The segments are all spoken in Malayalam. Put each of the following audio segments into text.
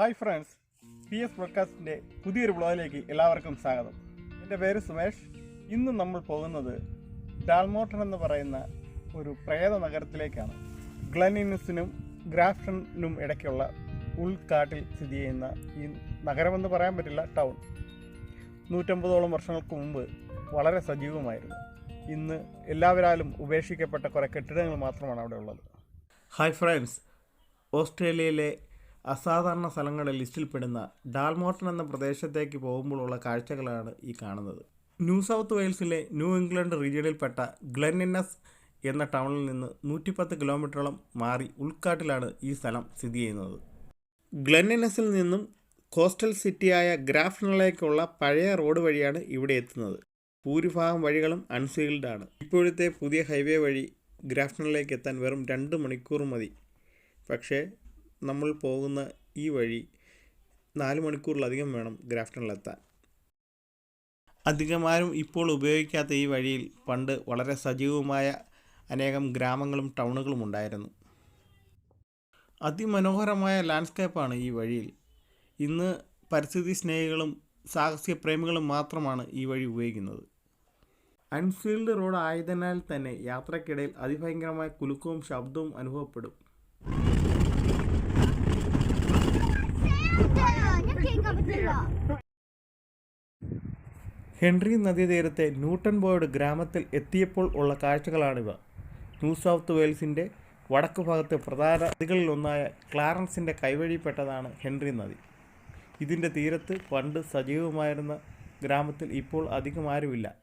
ഹായ് ഫ്രണ്ട്സ് പി എസ് ബ്രോഡ്കാസ്റ്റിന്റെ പുതിയൊരു ബ്ലോഗിലേക്ക് എല്ലാവർക്കും സ്വാഗതം. എന്റെ പേര് സുമേഷ്. ഇന്ന് നമ്മൾ പോകുന്നത് ഡാൽമോട്ടൺ എന്ന് പറയുന്ന ഒരു പ്രേത നഗരത്തിലേക്കാണ്. ഗ്ലനിനുസിനും ഗ്രാഫ്റ്റണിനും ഇടയ്ക്കുള്ള ഉൾക്കാട്ടിൽ സ്ഥിതി ചെയ്യുന്ന ഈ നഗരമെന്ന് പറയാൻ പറ്റില്ല ടൗൺ നൂറ്റമ്പതോളം വർഷങ്ങൾക്ക് മുമ്പ് വളരെ സജീവമായിരുന്നു. ഇന്ന് എല്ലാവരാലും ഉപേക്ഷിക്കപ്പെട്ട കുറേ കെട്ടിടങ്ങൾ മാത്രമാണ് അവിടെ ഉള്ളത്. ഹായ് ഫ്രണ്ട്സ് ഓസ്ട്രേലിയയിലെ അസാധാരണ സ്ഥലങ്ങളുടെ ലിസ്റ്റിൽപ്പെടുന്ന ഡാൽമോർട്ടൺ എന്ന പ്രദേശത്തേക്ക് പോകുമ്പോഴുള്ള കാഴ്ചകളാണ് ഈ കാണുന്നത്. ന്യൂ സൗത്ത് വെയിൽസിലെ ന്യൂ ഇംഗ്ലണ്ട് റീജിയണിൽപ്പെട്ട ഗ്ലെനിനസ് എന്ന ടൗണിൽ നിന്ന് നൂറ്റിപ്പത്ത് കിലോമീറ്ററോളം മാറി ഉൾക്കാട്ടിലാണ് ഈ സ്ഥലം സ്ഥിതി ചെയ്യുന്നത്. ഗ്ലെനിനസിൽ നിന്നും കോസ്റ്റൽ സിറ്റിയായ ഗ്രാഫ്റ്റണിലേക്കുള്ള പഴയ റോഡ് വഴിയാണ് ഇവിടെ എത്തുന്നത്. ഭൂരിഭാഗം വഴികളും അൺസീൽഡ് ആണ്. ഇപ്പോഴത്തെ പുതിയ ഹൈവേ വഴി ഗ്രാഫ്റ്റണിലേക്ക് എത്താൻ വെറും രണ്ട് മണിക്കൂർ മതി. പക്ഷേ നമ്മൾ പോകുന്ന ഈ വഴി നാല് മണിക്കൂറിലധികം വേണം ഗ്രാഫ്റ്റണിലെത്താൻ അധികമാരും ഇപ്പോൾ ഉപയോഗിക്കാത്ത ഈ വഴിയിൽ പണ്ട് വളരെ സജീവമായ അനേകം ഗ്രാമങ്ങളും ടൗണുകളും ഉണ്ടായിരുന്നു. അതിമനോഹരമായ ലാൻഡ്സ്കേപ്പാണ് ഈ വഴിയിൽ. ഇന്ന് പരിസ്ഥിതി സ്നേഹികളും സാഹസിക പ്രേമികളും മാത്രമാണ് ഈ വഴി ഉപയോഗിക്കുന്നത്. അൺഫീൽഡ് റോഡ് ആയതിനാൽ തന്നെ യാത്രക്കിടയിൽ അതിഭയങ്കരമായ കുലുക്കവും ശബ്ദവും അനുഭവപ്പെടും. ഹെൻറി നദീതീരത്തെ ന്യൂട്ടൺ ബോയുടെ ഗ്രാമത്തിൽ എത്തിയപ്പോൾ ഉള്ള കാഴ്ചകളാണിവ ന്യൂ സൗത്ത് വെയിൽസിന്റെ വടക്ക് ഭാഗത്ത് പ്രധാന നദികളിലൊന്നായ ക്ലാറൻസിന്റെ കൈവഴിപ്പെട്ടതാണ് ഹെൻറി നദി. ഇതിന്റെ തീരത്ത് പണ്ട് സജീവമായിരുന്ന ഗ്രാമത്തിൽ ഇപ്പോൾ അധികം ആരുമില്ല.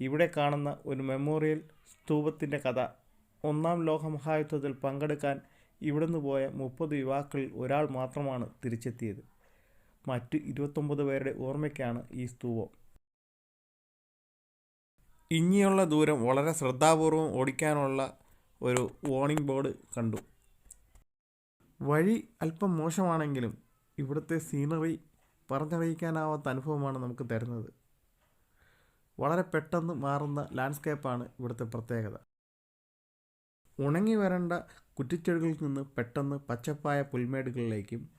ഇവിടെ കാണുന്ന ഒരു മെമ്മോറിയൽ സ്തൂപത്തിന്റെ കഥ. ഒന്നാം ലോകമഹായുദ്ധത്തിൽ പങ്കെടുക്കാൻ ഇവിടുന്ന് പോയ മുപ്പത് യുവാക്കളിൽ ഒരാൾ മാത്രമാണ് തിരിച്ചെത്തിയത്. മറ്റ് ഇരുപത്തൊമ്പത് പേരുടെ ഓർമ്മയ്ക്കാണ് ഈ സ്തൂപം. ഇനിയുള്ള ദൂരം വളരെ ശ്രദ്ധാപൂർവം ഓടിക്കാനുള്ള ഒരു വാർണിംഗ് ബോർഡ് കണ്ടു. വഴി അല്പം മോശമാണെങ്കിലും ഇവിടുത്തെ സീനറി പറഞ്ഞറിയിക്കാനാവാത്ത അനുഭവമാണ് നമുക്ക് തരുന്നത്. വളരെ പെട്ടെന്ന് മാറുന്ന ലാൻഡ്സ്കേപ്പാണ് ഇവിടുത്തെ പ്രത്യേകത. ഉണങ്ങി വരേണ്ട കുറ്റിച്ചെടികളിൽ നിന്ന് പെട്ടെന്ന് പച്ചപ്പായ പുൽമേടുകളിലേക്കും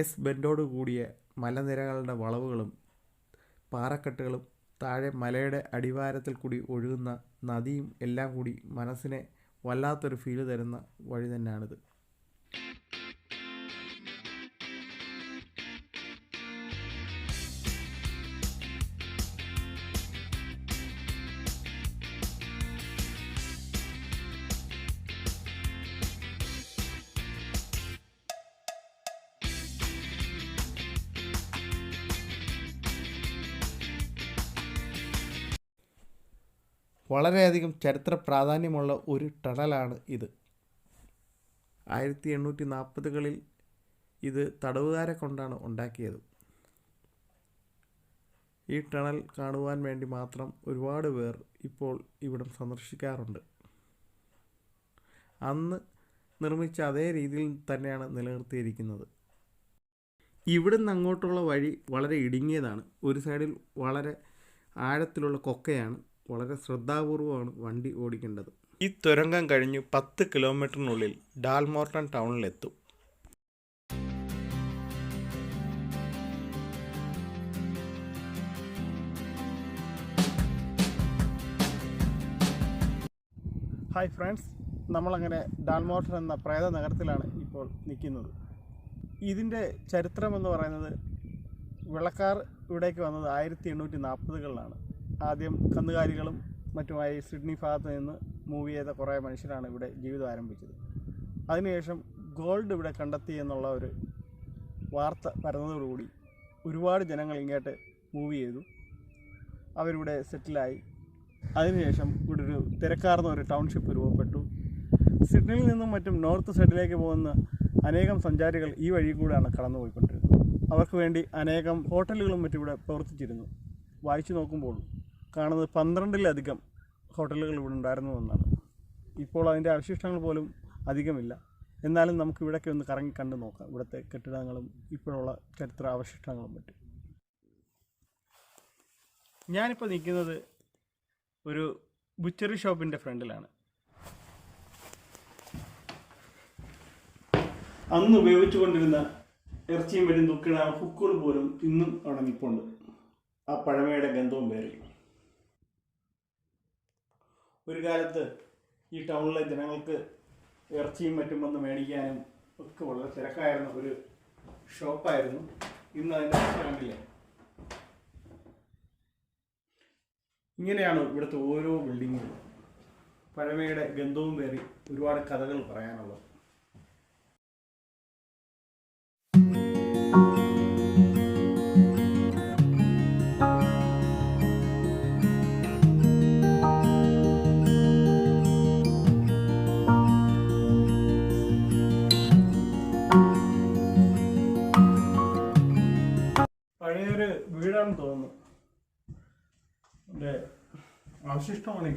എസ് ബെൻഡോട് കൂടിയ മലനിരകളുടെ വളവുകളും പാറക്കെട്ടുകളും താഴെ മലയുടെ അടിവാരത്തിൽ കൂടി ഒഴുകുന്ന നദിയും എല്ലാം കൂടി മനസ്സിനെ വല്ലാത്തൊരു ഫീൽ തരുന്ന വഴി തന്നെയാണിത്. വളരെയധികം ചരിത്ര പ്രാധാന്യമുള്ള ഒരു ടണലാണ് ഇത്. ആയിരത്തി എണ്ണൂറ്റി നാൽപ്പതുകളിൽ ഇത് തടവുകാരെ കൊണ്ടാണ് ഉണ്ടാക്കിയത്. ഈ ടണൽ കാണുവാൻ വേണ്ടി മാത്രം ഒരുപാട് പേർ ഇപ്പോൾ ഇവിടം സന്ദർശിക്കാറുണ്ട്. അന്ന് നിർമ്മിച്ച അതേ രീതിയിൽ തന്നെയാണ് നിലനിർത്തിയിരിക്കുന്നത്. ഇവിടുന്ന് അങ്ങോട്ടുള്ള വഴി വളരെ ഇടുങ്ങിയതാണ്. ഒരു സൈഡിൽ വളരെ ആഴത്തിലുള്ള കൊക്കയാണ്. വളരെ ശ്രദ്ധാപൂർവമാണ് വണ്ടി ഓടിക്കേണ്ടത്. ഈ തുരങ്കം കഴിഞ്ഞ് പത്ത് കിലോമീറ്ററിനുള്ളിൽ ഡാൽമോർട്ടൺ ടൗണിലെത്തും. ഹായ് ഫ്രണ്ട്സ് നമ്മളങ്ങനെ ഡാൽമോർട്ടൺ എന്ന പ്രേത നഗരത്തിലാണ് ഇപ്പോൾ നിൽക്കുന്നത്. ഇതിന്റെ ചരിത്രമെന്ന് പറയുന്നത് വിളക്കാർ ഇവിടേക്ക് വന്നത് ആയിരത്തി എണ്ണൂറ്റി നാൽപ്പതുകളിലാണ്. ആദ്യം കന്നുകാലികളും മറ്റുമായി സിഡ്നി ഭാഗത്ത് നിന്ന് മൂവ് ചെയ്ത കുറേ മനുഷ്യരാണ് ഇവിടെ ജീവിതം ആരംഭിച്ചത്. അതിനുശേഷം ഗോൾഡ് ഇവിടെ കണ്ടെത്തി എന്നുള്ള ഒരു വാർത്ത പരന്നതോടുകൂടി ഒരുപാട് ജനങ്ങൾ ഇങ്ങോട്ട് മൂവ് ചെയ്തു. അവരിവിടെ സെറ്റിലായി. അതിനുശേഷം ഇവിടെ ഒരു തിരക്കാർന്ന ഒരു ടൗൺഷിപ്പ് രൂപപ്പെട്ടു. സിഡ്നിയിൽ നിന്നും മറ്റും നോർത്ത് സൈഡിലേക്ക് പോകുന്ന അനേകം സഞ്ചാരികൾ ഈ വഴി കൂടെയാണ് കടന്നുപോയിക്കൊണ്ടിരുന്നത്. അവർക്ക് വേണ്ടി അനേകം ഹോട്ടലുകളും മറ്റും ഇവിടെ പ്രവർത്തിച്ചിരുന്നു. വായിച്ചു നോക്കുമ്പോൾ കാണുന്നത് പന്ത്രണ്ടിലധികം ഹോട്ടലുകൾ ഇവിടെ ഉണ്ടായിരുന്നു എന്നാണ് ഇപ്പോൾ അതിന്റെ അവശിഷ്ടങ്ങൾ പോലും അധികമില്ല. എന്നാലും നമുക്ക് ഇവിടെയൊക്കെ ഒന്ന് കറങ്ങി കണ്ടു നോക്കാം. ഇവിടുത്തെ കെട്ടിടങ്ങളും ഇപ്പോഴുള്ള ചരിത്ര അവശിഷ്ടങ്ങളും മറ്റും ഞാനിപ്പോൾ നിൽക്കുന്നത് ഒരു ബുച്ചറി ഷോപ്പിന്റെ ഫ്രണ്ടിലാണ്. അന്ന് ഉപയോഗിച്ചുകൊണ്ടിരുന്ന ഇറച്ചിയും വരും തൂക്കിണ ആ ഹുക്കുകൾ പോലും ഇന്നും അവിടെ നിൽപ്പുണ്ട്. ആ പഴമയുടെ ഗന്ധവും പേറി ഒരു കാലത്ത് ഈ ടൗണിലെ ജനങ്ങൾക്ക് ഇറച്ചിയും മറ്റും വന്ന് മേടിക്കാനും ഒക്കെ വളരെ തിരക്കായിരുന്ന ഒരു ഷോപ്പായിരുന്നു. ഇന്ന് അതിന്റെ കണ്ടില്ല? ഇങ്ങനെയാണ് ഇവിടുത്തെ ഓരോ ബിൽഡിങ്ങുകളും പഴമയുടെ ഗന്ധവും പേറി ഒരുപാട് കഥകൾ പറയാനുള്ളത്. അവശിഷ്ടമാണ് ഈ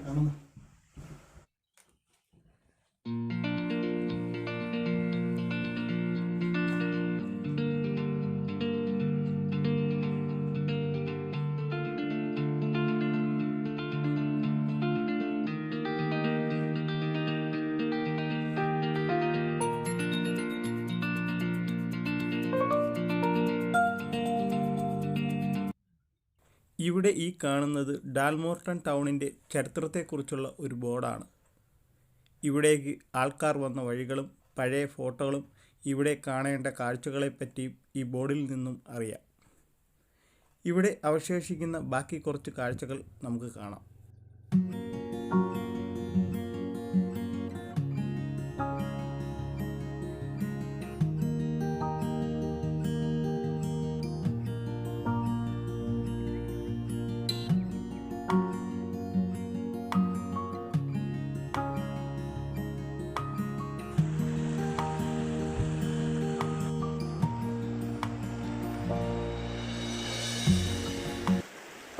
ഇവിടെ ഈ കാണുന്നത് ഡാൽമോർട്ടൺ ടൗണിന്റെ ചരിത്രത്തെക്കുറിച്ചുള്ള ഒരു ബോർഡാണ്. ഇവിടേക്ക് ആൾക്കാർ വന്ന വഴികളും പഴയ ഫോട്ടോകളും ഇവിടെ കാണേണ്ട കാഴ്ചകളെപ്പറ്റിയും ഈ ബോർഡിൽ നിന്നും അറിയാം. ഇവിടെ അവശേഷിക്കുന്ന ബാക്കി കുറച്ച് കാഴ്ചകൾ നമുക്ക് കാണാം.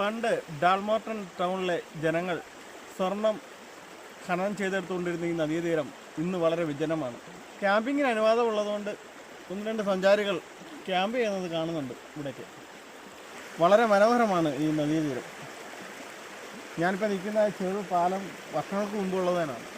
പണ്ട് ഡാൽമോട്ടൺ ടൗണിലെ ജനങ്ങൾ സ്വർണം ഖനനം ചെയ്തെടുത്തുകൊണ്ടിരുന്ന ഈ നദീതീരം ഇന്ന് വളരെ വിജനമാണ്. ക്യാമ്പിങ്ങിന് അനുവാദമുള്ളതുകൊണ്ട് ഒന്ന് രണ്ട് സഞ്ചാരികൾ ക്യാമ്പ് ചെയ്യുന്നത് കാണുന്നുണ്ട് ഇവിടേക്ക്. വളരെ മനോഹരമാണ് ഈ നദീതീരം. ഞാനിപ്പോൾ നിൽക്കുന്ന ചെറു പാലം വർഷങ്ങൾക്ക് മുമ്പുള്ളതാണ്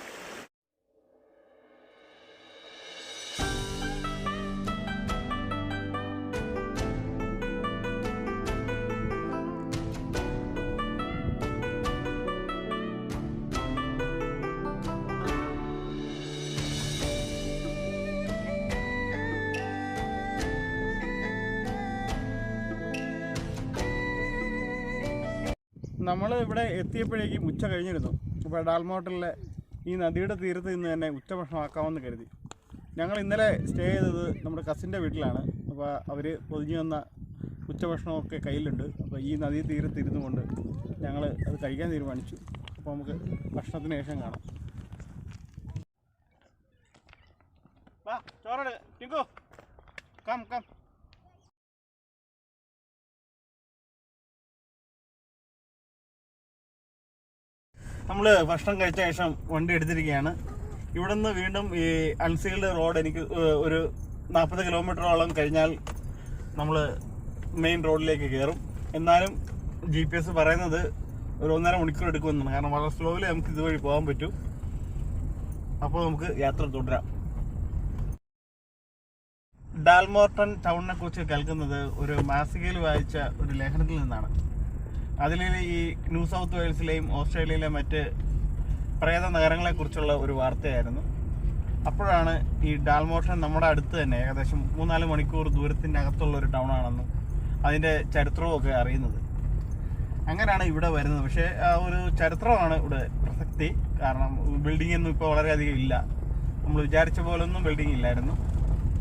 നമ്മൾ ഇവിടെ എത്തിയപ്പോഴേക്കും ഉച്ച കഴിഞ്ഞിരുന്നു. അപ്പോൾ ഡാൽമോട്ടലിലെ ഈ നദിയുടെ തീരത്ത് നിന്ന് തന്നെ ഉച്ചഭക്ഷണമാക്കാമെന്ന് കരുതി. ഞങ്ങൾ ഇന്നലെ സ്റ്റേ ചെയ്തത് നമ്മുടെ കസിന്റെ വീട്ടിലാണ്. അപ്പോൾ അവർ പൊതിഞ്ഞു വന്ന ഉച്ചഭക്ഷണമൊക്കെ കയ്യിലുണ്ട്. അപ്പോൾ ഈ നദീ തീരത്ത് ഇരുന്നു കൊണ്ട് ഞങ്ങൾ അത് കഴിക്കാൻ തീരുമാനിച്ചു. അപ്പോൾ നമുക്ക് ഭക്ഷണത്തിന് ശേഷം കാണാം. ചോറെടു ടിങ്കു കം കം. നമ്മൾ ഭക്ഷണം കഴിച്ച ശേഷം വണ്ടി എടുത്തിരിക്കുകയാണ്. ഇവിടെ നിന്ന് വീണ്ടും ഈ അൺസീൽഡ് റോഡ് എനിക്ക് ഒരു നാൽപ്പത് കിലോമീറ്ററോളം കഴിഞ്ഞാൽ നമ്മൾ മെയിൻ റോഡിലേക്ക് കയറും എന്നാലും ജി പി എസ് പറയുന്നത് ഒരു ഒന്നര മണിക്കൂർ എടുക്കുമെന്നാണ്. കാരണം വളരെ സ്ലോയിൽ നമുക്ക് ഇതുവഴി പോകാൻ പറ്റും. അപ്പോൾ നമുക്ക് യാത്ര തുടരാം. ഡാൽമോർട്ടൺ ടൗണിനെ കുറിച്ച് കേൾക്കുന്നത് ഒരു മാസികയിൽ വായിച്ച ഒരു ലേഖനത്തിൽ നിന്നാണ്. അതിൽ ഈ ന്യൂ സൗത്ത് വെയിൽസിലെയും ഓസ്ട്രേലിയയിലെ മറ്റ് പ്രേത നഗരങ്ങളെ കുറിച്ചുള്ള ഒരു വാർത്തയായിരുന്നു. അപ്പോഴാണ് ഈ ഡാൽമോഷൻ നമ്മുടെ അടുത്ത് തന്നെ ഏകദേശം മൂന്നാൽ മണിക്കൂർ ദൂരത്തിന്റെ അകത്തുള്ള ഒരു ടൗൺ ആണെന്ന് അതിന്റെ ചരിത്രവും ഒക്കെ അറിയുന്നത്. അങ്ങനെയാണ് ഇവിടെ വരുന്നത്. പക്ഷേ ആ ഒരു ചരിത്രമാണ് ഇവിടെ പ്രസക്തി. കാരണം ബിൽഡിംഗ് ഒന്നും ഇപ്പോൾ വളരെയധികം ഇല്ല. നമ്മൾ വിചാരിച്ച പോലൊന്നും ബിൽഡിംഗ് ഇല്ലായിരുന്നു.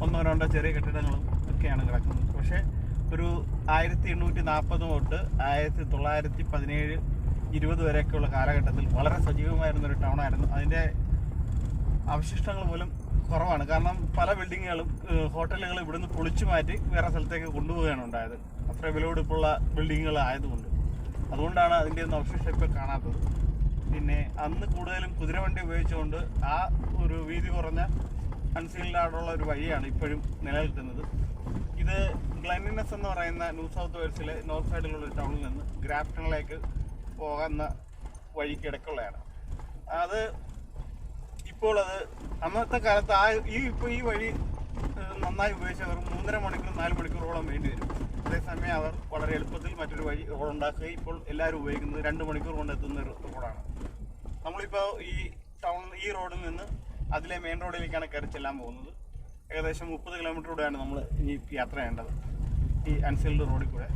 ഒന്നോ രണ്ടോ ചെറിയ കെട്ടിടങ്ങളും ഒക്കെയാണ് കിടക്കുന്നത്. പക്ഷേ ഒരു ആയിരത്തി എണ്ണൂറ്റി നാൽപ്പത് തൊട്ട് ആയിരത്തി തൊള്ളായിരത്തി പതിനേഴ് ഇരുപത് വരെയൊക്കെയുള്ള കാലഘട്ടത്തിൽ വളരെ സജീവമായിരുന്ന ഒരു ടൗൺ ആയിരുന്നു. അതിന്റെ അവശിഷ്ടങ്ങൾ പോലും കുറവാണ്. കാരണം പല ബിൽഡിങ്ങുകളും ഹോട്ടലുകൾ ഇവിടുന്ന് പൊളിച്ചു മാറ്റി വേറെ സ്ഥലത്തേക്ക് കൊണ്ടുപോവുകയാണ് ഉണ്ടായത്. അത്ര വിലപിടിപ്പുള്ള ബിൽഡിങ്ങുകൾ ആയതുകൊണ്ട്. അതുകൊണ്ടാണ് അതിന്റെ ഒന്നും അവശിഷ്ടം ഇപ്പോൾ കാണാത്തത്. പിന്നെ അന്ന് കൂടുതലും കുതിരവണ്ടി ഉപയോഗിച്ചുകൊണ്ട് ആ ഒരു വീതി കുറഞ്ഞ അൺസീൽഡ് ആടുള്ള ഒരു വഴിയാണ് ഇപ്പോഴും നിലനിൽക്കുന്നത്. ഇത് ഗ്ലനിനസ് എന്ന് പറയുന്ന ന്യൂ സൗത്ത് വെയിൽസിലെ നോർത്ത് സൈഡിലുള്ള ഒരു ടൗണിൽ നിന്ന് ഗ്രാഫ്റ്റണിലേക്ക് പോകുന്ന വഴിക്കിടക്കുള്ളതാണ് അത് ഇപ്പോൾ അത് അന്നത്തെ കാലത്ത് ആ ഈ ഇപ്പോൾ ഈ വഴി നന്നായി ഉപയോഗിച്ച് അവർ മൂന്നര മണിക്കൂർ നാല് മണിക്കൂറോളം വേണ്ടി വരും. അതേസമയം അവർ വളരെ എളുപ്പത്തിൽ മറ്റൊരു വഴി റോഡ് ഉണ്ടാക്കുകയും ഇപ്പോൾ എല്ലാവരും ഉപയോഗിക്കുന്നത് രണ്ട് മണിക്കൂർ കൊണ്ട് എത്തുന്ന ഒരു റോഡാണ് നമ്മളിപ്പോൾ ഈ ടൗൺ ഈ റോഡിൽ നിന്ന് അതിലെ മെയിൻ റോഡിലേക്കാണ് കയറി ചെല്ലാൻ പോകുന്നത്. ഏകദേശം മുപ്പത് കിലോമീറ്ററിലൂടെയാണ് നമ്മൾ ഇനി യാത്ര ചെയ്യേണ്ടത്. ഈ അൻഫീൽഡ് റോഡിൽ കൂടെ.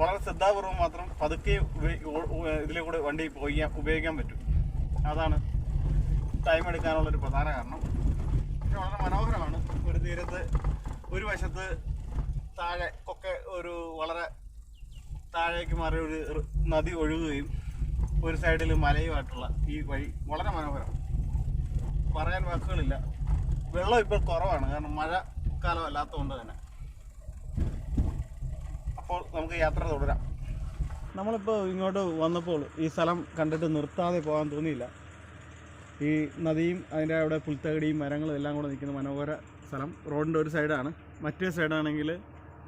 വളരെ ശ്രദ്ധാപൂർവം മാത്രം പതുക്കെ ഇതിലെ കൂടെ വണ്ടി പോയി ഉപയോഗിക്കാൻ പറ്റും. അതാണ് ടൈം എടുക്കാനുള്ളൊരു പ്രധാന കാരണം. പക്ഷെ വളരെ മനോഹരമാണ്. ഒരു തീരത്ത് ഒരു വശത്ത് താഴെ ഒക്കെ ഒരു വളരെ താഴേക്ക് മാറി ഒരു നദി ഒഴുകുകയും ഒരു സൈഡിൽ മലയുമായിട്ടുള്ള ഈ വഴി വളരെ മനോഹരം പറയാൻ വാക്കുകളില്ല. വെള്ളം ഇപ്പോൾ കുറവാണ്. കാരണം മഴ കാലമല്ലാത്തതുകൊണ്ട് തന്നെ. അപ്പോൾ നമുക്ക് യാത്ര തുടരാം. നമ്മളിപ്പോൾ ഇങ്ങോട്ട് വന്നപ്പോൾ ഈ സ്ഥലം കണ്ടിട്ട് നിർത്താതെ പോകാൻ തോന്നിയില്ല. ഈ നദിയും അതിന്റെ അവിടെ പുൽത്തകടിയും മരങ്ങളും എല്ലാം കൂടെ നിൽക്കുന്ന മനോഹര സ്ഥലം. റോഡിന്റെ ഒരു സൈഡാണ്. മറ്റേ സൈഡാണെങ്കിൽ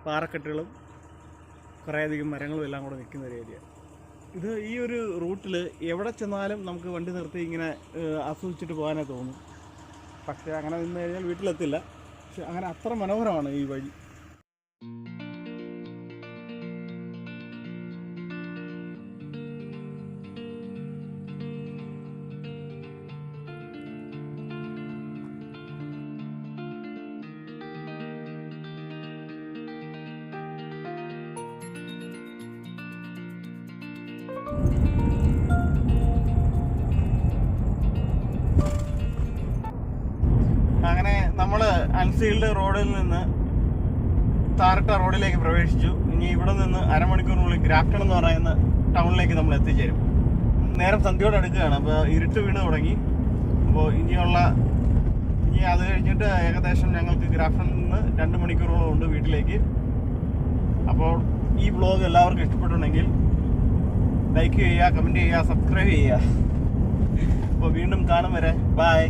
പാറക്കെട്ടുകളും കുറേയധികം മരങ്ങളും എല്ലാം കൂടെ നിൽക്കുന്ന ഒരു ഏരിയ. ഇത് ഈ ഒരു റൂട്ടിൽ എവിടെ ചെന്നാലും നമുക്ക് വണ്ടി നിർത്തി ഇങ്ങനെ ആസ്വദിച്ചിട്ട് പോകാനേ തോന്നും. പക്ഷേ അങ്ങനെ നിന്ന് കഴിഞ്ഞാൽ വീട്ടിലെത്തില്ല. പക്ഷെ അങ്ങനെ അത്ര മനോഹരമാണ് ഈ വഴി. അൺസീൽഡ് റോഡിൽ നിന്ന് താരട്ട റോഡിലേക്ക് പ്രവേശിച്ചു. ഇനി ഇവിടെ നിന്ന് അരമണിക്കൂറിനുള്ളിൽ ഗ്രാഫ്റ്റൺ എന്ന് പറയുന്ന ടൗണിലേക്ക് നമ്മൾ എത്തിച്ചേരും. നേരം സന്ധ്യയോടെ അടുക്കുകയാണ് അപ്പോൾ ഇരുട്ട് വീണ് തുടങ്ങി. അപ്പോൾ ഇനിയുള്ള ഇനി അത് കഴിഞ്ഞിട്ട് ഏകദേശം ഞങ്ങൾക്ക് ഗ്രാഫ്റ്റണിൽ നിന്ന് രണ്ട് മണിക്കൂറോളം ഉണ്ട് വീട്ടിലേക്ക്. അപ്പോൾ ഈ ബ്ലോഗ് എല്ലാവർക്കും ഇഷ്ടപ്പെട്ടുണ്ടെങ്കിൽ ലൈക്ക് ചെയ്യുക കമന്റ് ചെയ്യുക സബ്സ്ക്രൈബ് ചെയ്യുക. അപ്പോൾ വീണ്ടും കാണും വരെ. ബൈ.